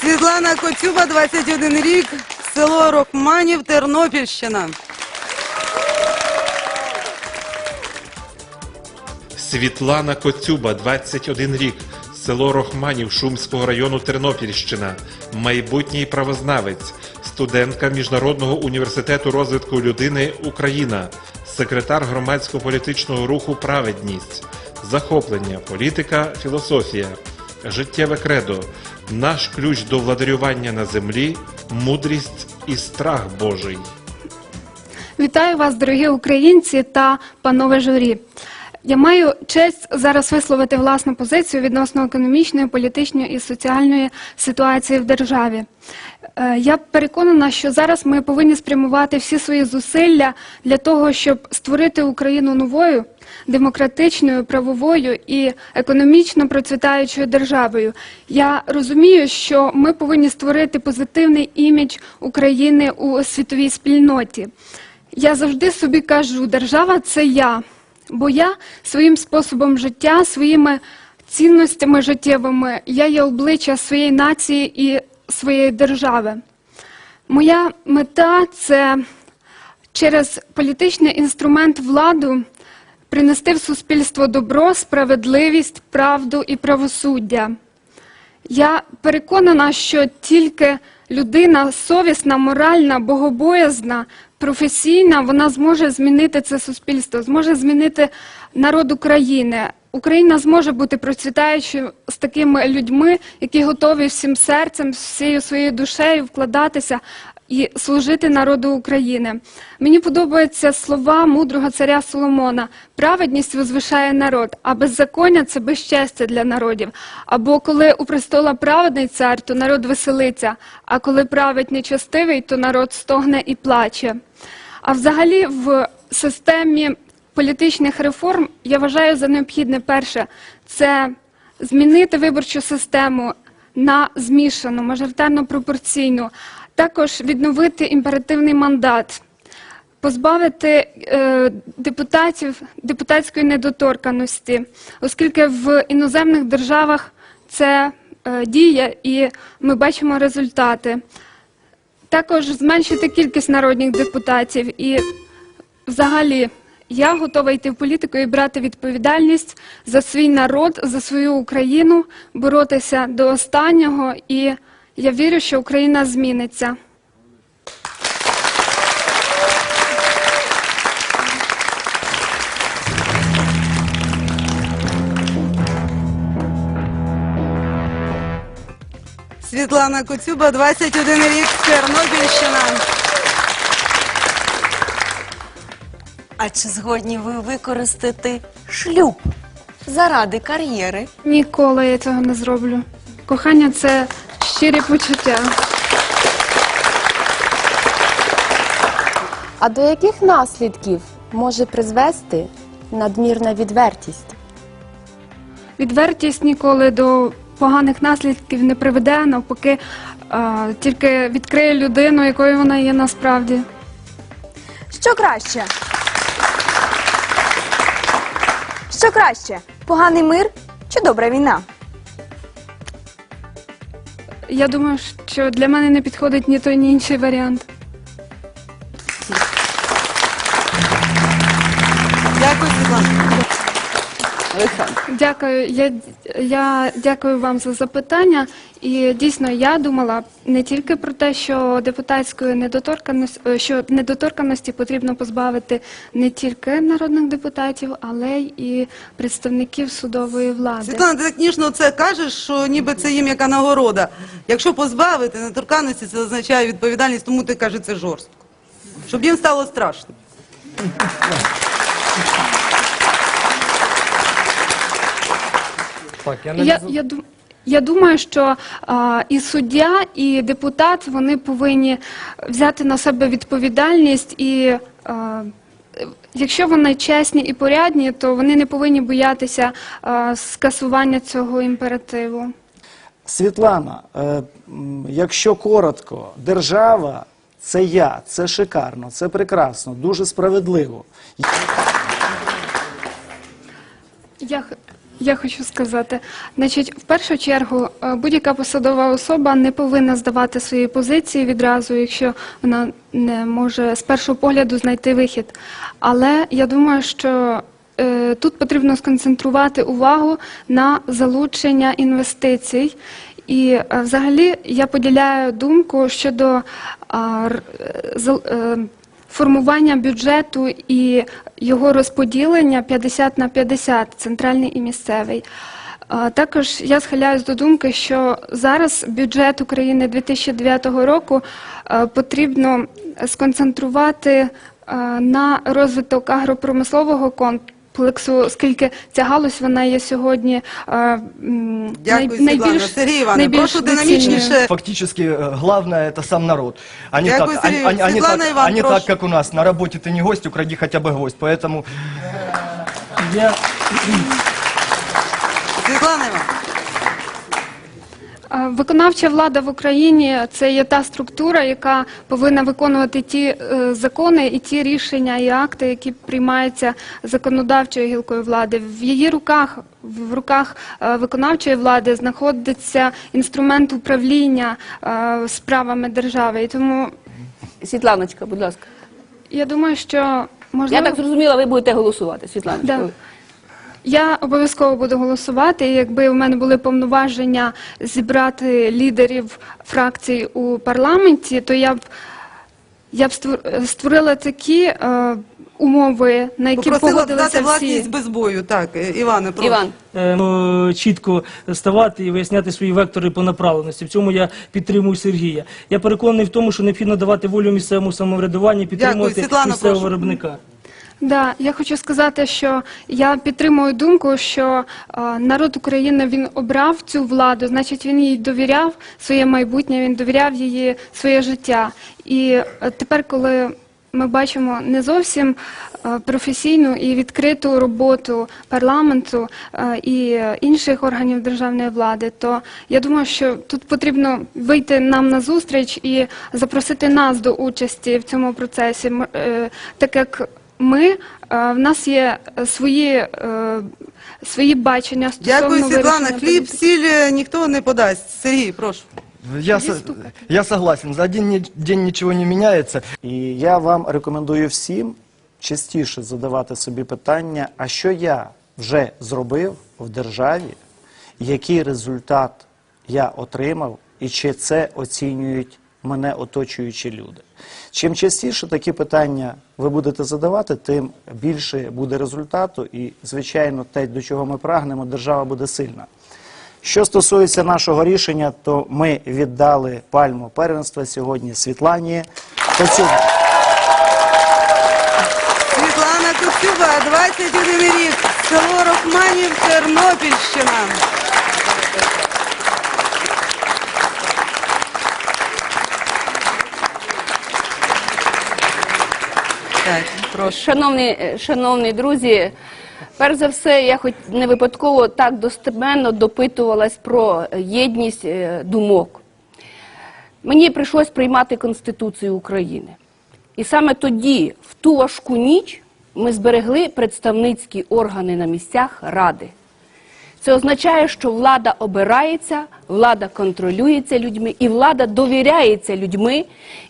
Світлана Коцюба, 21 рік, село Рокманів, Тернопільщина. Світлана Коцюба, 21 рік, село Рохманів Шумського району Тернопільщина, майбутній правознавець, студентка Міжнародного університету розвитку людини Україна, секретар громадсько-політичного руху Праведність, захоплення, політика, філософія, життєве кредо, наш ключ до владарювання на землі, мудрість і страх Божий. Вітаю вас, дорогі українці та панове журі. Я маю честь зараз висловити власну позицію відносно економічної, політичної і соціальної ситуації в державі. Е, Я переконана, що зараз ми повинні спрямувати всі свої зусилля для того, щоб створити Україну новою, демократичною, правовою і економічно процвітаючою державою. Я розумію, що ми повинні створити позитивний імідж України у світовій спільноті. Я завжди собі кажу, держава це я, бо я своїм способом життя, своїми цінностями життєвими, я є обличчя своєї нації і своєї держави. Моя мета це через політичний інструмент владу принести в суспільство добро, справедливість, правду і правосуддя. Я переконана, що тільки людина совісна, моральна, богобоязна, професійна, вона зможе змінити це суспільство, зможе змінити народ України. Україна зможе бути процвітаючою з такими людьми, які готові всім серцем, всією своєю душею вкладатися і служити народу України. Мені подобаються слова мудрого царя Соломона: праведність возвишає народ, а беззаконня це безчестя для народів. Або коли у престола праведний цар, то народ веселиться, а коли править нечестивий, то народ стогне і плаче. А взагалі в системі політичних реформ я вважаю за необхідне перше це змінити виборчу систему на змішану, мажоритарно пропорційну, також відновити імперативний мандат, позбавити е, депутатів депутатської недоторканості, оскільки в іноземних державах це е, діє і ми бачимо результати. Також зменшити кількість народних депутатів і взагалі я готова йти в політику і брати відповідальність за свій народ, за свою Україну, боротися до останнього, і я вірю, що Україна зміниться. Світлана Коцюба, 21 рік, Тернопільщина. А чи згодні ви використати шлюб заради кар'єри? Ніколи я цього не зроблю. Кохання це щирі почуття. А до яких наслідків може призвести надмірна відвертість? Відвертість ніколи до поганих наслідків не приведе, навпаки, а, тільки відкриє людину, якою вона є насправді. Що краще? Що краще? Поганий мир чи добра війна? Я думаю, що для мене не підходить ні той, ні інший варіант. Дякую. Я, я дякую вам за запитання. І дійсно я думала не тільки про те, що депутатської недоторканості, е, що недоторканості потрібно позбавити не тільки народних депутатів, але й і представників судової влади. Світлана, ти так ніжно це кажеш, що ніби це їм яка нагорода. Якщо позбавити недоторканності, це означає відповідальність, тому ти кажеш це жорстко. Щоб їм стало страшно. Так, я не Я, я, дум- я думаю, що а, і суддя, і депутат вони повинні взяти на себе відповідальність і. А, Якщо вони чесні і порядні, то вони не повинні боятися а, скасування цього імперативу. Світлана, е, якщо коротко, держава це я, це шикарно, це прекрасно, дуже справедливо. Я, Я хочу сказати, значить, в першу чергу, е, будь-яка посадова особа не повинна здавати свої позиції відразу, якщо вона не може з першого погляду знайти вихід. Але я думаю, що е, тут потрібно сконцентрувати увагу на залучення інвестицій. І е, взагалі я поділяю думку щодо е, формування бюджету і його розподілення 50 на 50, центральний і місцевий. Також я схиляюсь до думки, що зараз бюджет України 2009 року потрібно сконцентрувати на розвиток агропромислового комплексу, оскільки ця галузь вона є сьогодні е, м, Дякую, най- Світлана. найбільш, Сергій Іванович, найбільш прошу доцільною. динамічніше. Фактически э, главное это сам народ. А не, Дякую, так, а, Сергей. а- а не Светлана так, Иван, а не прошу. так, как у нас. На работе ты не гость, укради хотя бы гвоздь. Поэтому Я Світлана Івановна. А, Виконавча влада в Україні це є та структура, яка повинна виконувати ті е, закони і ті рішення і акти, які приймаються законодавчою гілкою влади. В її руках, в руках е, виконавчої влади, знаходиться інструмент управління е, справами держави. І тому Світланочка, будь ласка. я думаю, що можливо... Я так зрозуміла, ви будете голосувати, Світланочка. Да. Я обов'язково буду голосувати. і Якби в мене були повноваження зібрати лідерів фракцій у парламенті, то я б я б створ- створила такі е, умови, на які Попросила погодилися дати власність без бою. Так, е, Іване, прошу. Іван, е, ну, чітко ставати і виясняти свої вектори по направленості. В цьому я підтримую Сергія. Я переконаний в тому, що необхідно давати волю місцевому самоврядуванню, підтримувати Світлана, місцевого прошу. виробника. Да, я хочу сказати, що я підтримую думку, що е, народ України він обрав цю владу, значить він їй довіряв своє майбутнє, він довіряв її своє життя. І е, тепер, коли ми бачимо не зовсім е, професійну і відкриту роботу парламенту і інших органів державної влади, то я думаю, що тут потрібно вийти нам на зустріч і запросити нас до участі в цьому процесі, е, так як ми е, в нас є е, свої, е, свої бачення стосовно Дякую, Світлана. вирішення Хліб, політики. сіль ніхто не подасть. Сергій, прошу. я, со- я согласен. За один ни- день ничего не меняется. І я вам рекомендую всім частіше задавати собі питання, а що я вже зробив в державі, який результат я отримав, і чи це оцінюють мене оточуючі люди. Чим частіше такі питання ви будете задавати, тим більше буде результату, і, звичайно, те, до чого ми прагнемо, держава буде сильна. Що стосується нашого рішення, то ми віддали пальму первенства сьогодні Світлані. Світлана Коцюба, 21 рік, село Рохманів, Тернопільщина. Так, прошу. шановні, е, шановні друзі, перш за все, я хоч не випадково так достеменно допитувалась про єдність е, думок. Мені прийшлось приймати Конституцію України. І саме тоді, в ту важку ніч, ми зберегли представницькі органи на місцях ради. Це означає, що влада обирається, влада контролюється людьми, і влада довіряється людьми,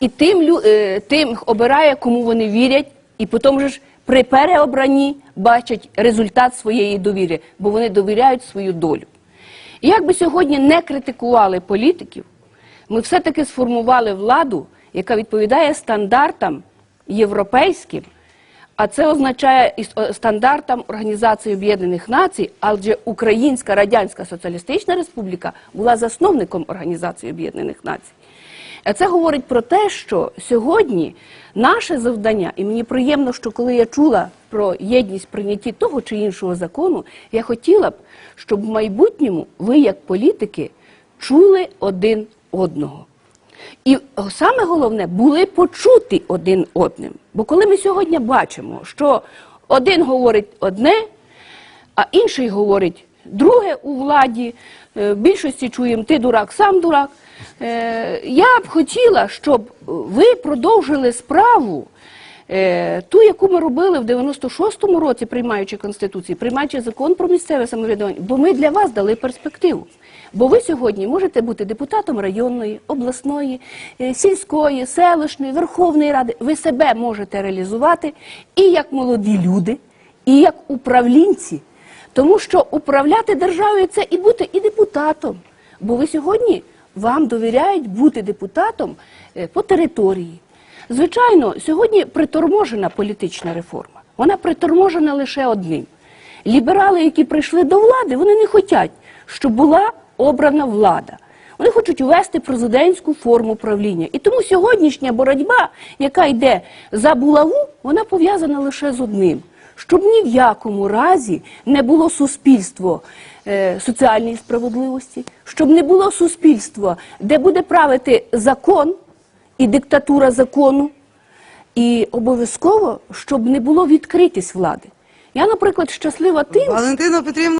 і тим, е, тим обирає, кому вони вірять, і потім же ж при переобранні бачать результат своєї довіри, бо вони довіряють свою долю. І як би сьогодні не критикували політиків, ми все-таки сформували владу, яка відповідає стандартам європейським, а це означає і стандартам Організації Об'єднаних Націй, адже Українська Радянська Соціалістична Республіка була засновником Організації Об'єднаних Націй. А це говорить про те, що сьогодні наше завдання, і мені приємно, що коли я чула про єдність прийнятті того чи іншого закону, я хотіла б, щоб в майбутньому ви, як політики, чули один одного. І саме головне були почуті один одним. Бо коли ми сьогодні бачимо, що один говорить одне, а інший говорить друге у владі, е, в більшості чуємо ти дурак, сам дурак. Е, Я б хотіла, щоб ви продовжили справу е, ту, яку ми робили в 96-му році, приймаючи Конституцію, приймаючи закон про місцеве самоврядування, бо ми для вас дали перспективу. Бо ви сьогодні можете бути депутатом районної, обласної, е, сільської, селищної, Верховної Ради. Ви себе можете реалізувати і як молоді люди, і як управлінці. Тому що управляти державою це і бути і депутатом. Бо ви сьогодні вам довіряють бути депутатом е, по території. Звичайно, сьогодні приторможена політична реформа. Вона приторможена лише одним. Ліберали, які прийшли до влади, вони не хочуть, щоб була обрана влада. Вони хочуть увести президентську форму правління. І тому сьогоднішня боротьба, яка йде за булаву, вона пов'язана лише з одним. Щоб ні в якому разі не було суспільство е, соціальної справедливості, щоб не було суспільства, де буде правити закон і диктатура закону, і обов'язково, щоб не було відкритість влади. Я, наприклад, щаслива тим, Валентина Петрівна.